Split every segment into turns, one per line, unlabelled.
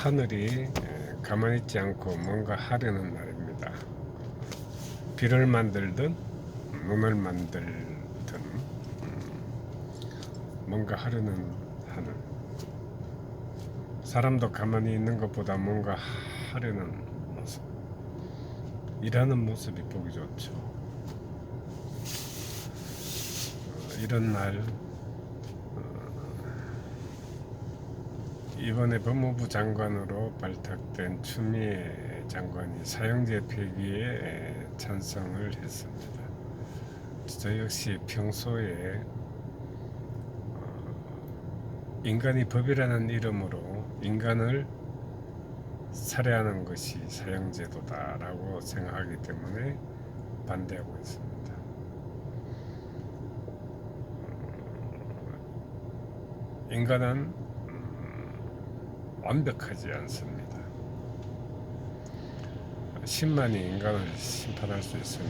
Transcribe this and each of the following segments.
하늘이 에, 가만히 있지 않고 뭔가 하려는 날입니다. 비를 만들든 눈을 만들든 음, 뭔가 하려는 하늘. 사람도 가만히 있는 것보다 뭔가 하려는 모습. 일하는 모습이 보기 좋죠. 어, 이런 날 이번에 법무부 장관으로 발탁된 추미애 장관이 사형제 폐기에 찬성을 했습니다. 저 역시 평소에 어, 인간이 법이라는 이름으로 인간을 살해하는 것이 사형제도다라고 생각하기 때문에 반대하고 있습니다. 어, 인간은 음, 완벽하지 않습니다. 신만이 인간을 심판할 수 있으며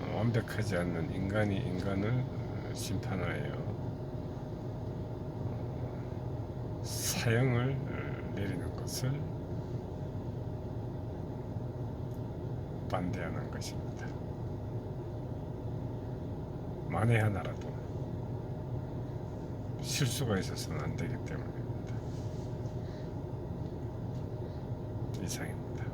어, 완벽하지 않는 인간이 인간을 어, 심판하여 어, 사형을 어, 내리는 것을 반대하는 것입니다. 만에 하나라도 실수가 있어서는 안 되기 때문입 이상입니다.